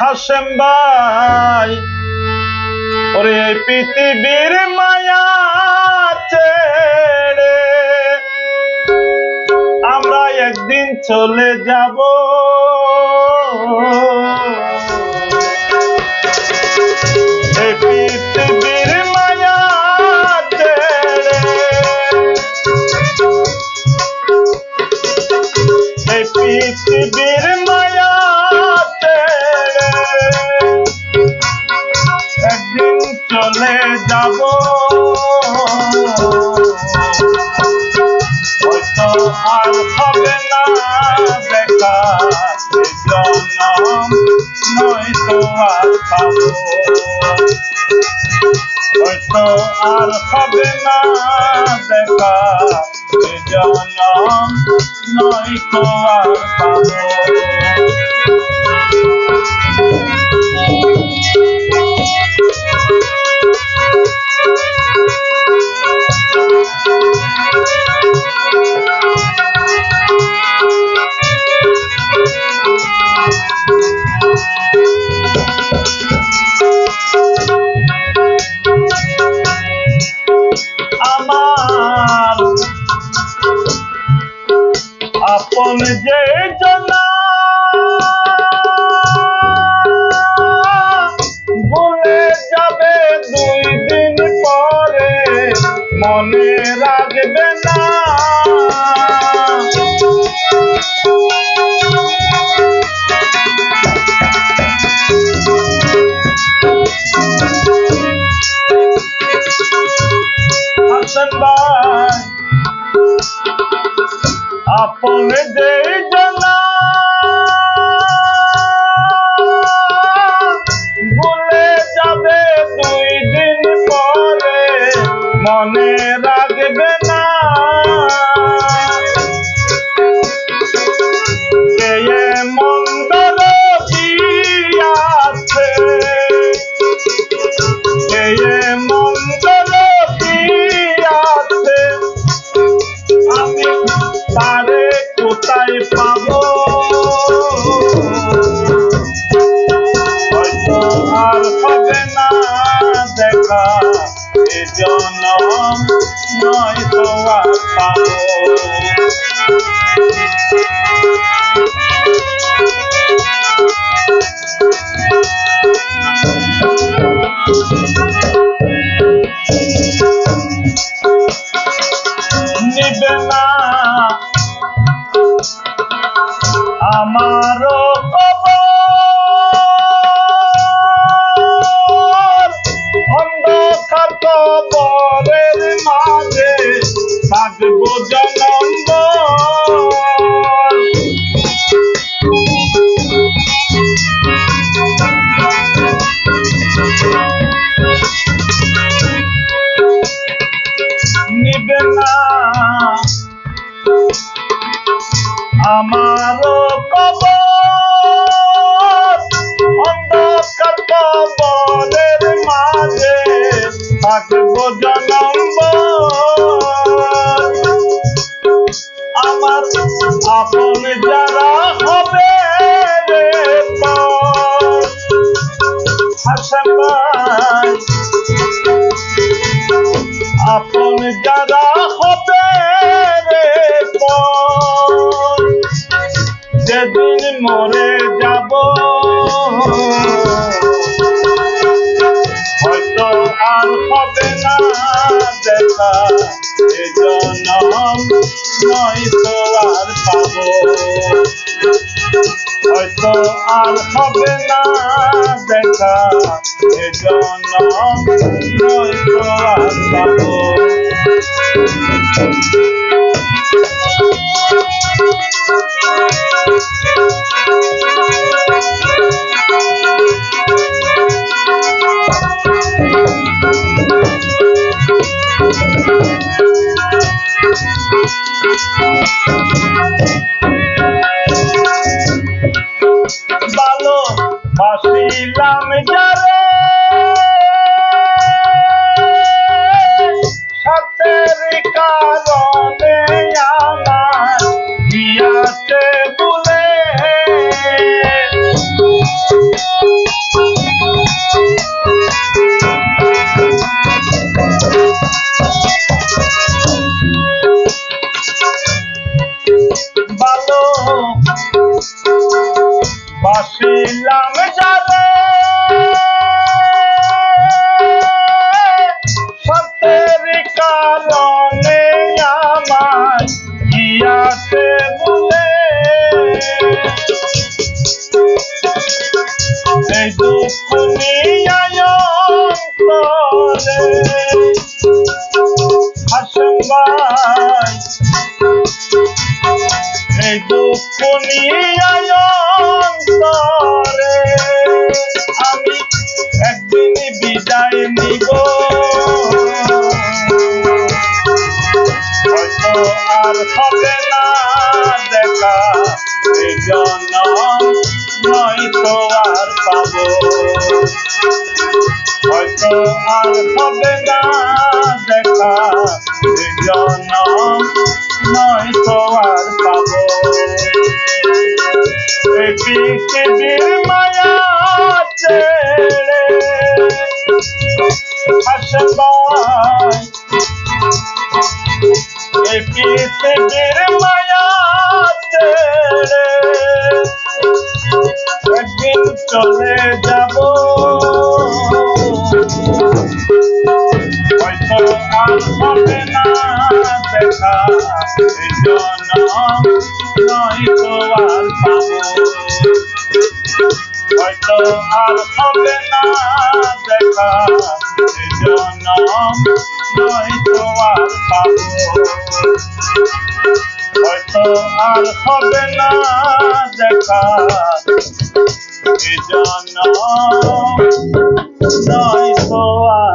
হাসেম ভাই ওরে পৃথিবীর মায়া ছেড়ে আমরা একদিন চলে যাব। পৃথিবীর মায়া ছেড়ে পৃথিবীর চলে যাব। হয়তো আর হবে না আর পাবো। হবে না আর পাবো। Jay. আপন যে না। আমারও আমারও কবর অন্ধকার কবরের মাঝে থাকব আমার আপন যারা হবে আপন যারা এজন্য নয়তো আর পাবো। হয়তো আর হবে না দেখা এজন্য নয়তো আর পাবো। ভালো সতের কারণে আমার গিয়াছে বলে এই দুঃখ নিয়ন্তরে হাসন ভাই এই দুঃখ নিয়ন্তরে আমি একদিন বিদায় নিব। হয়তো আর হবে না দেখা, এই জন্য নয়তো আর পাবো। এই পৃথিবীর মায়া ছেড়ে আসবাই এই পৃথিবীর মায়া ছেড়ে একদিন চলে আর হবে না দেখা। এজন্য নয়তো আর পাবো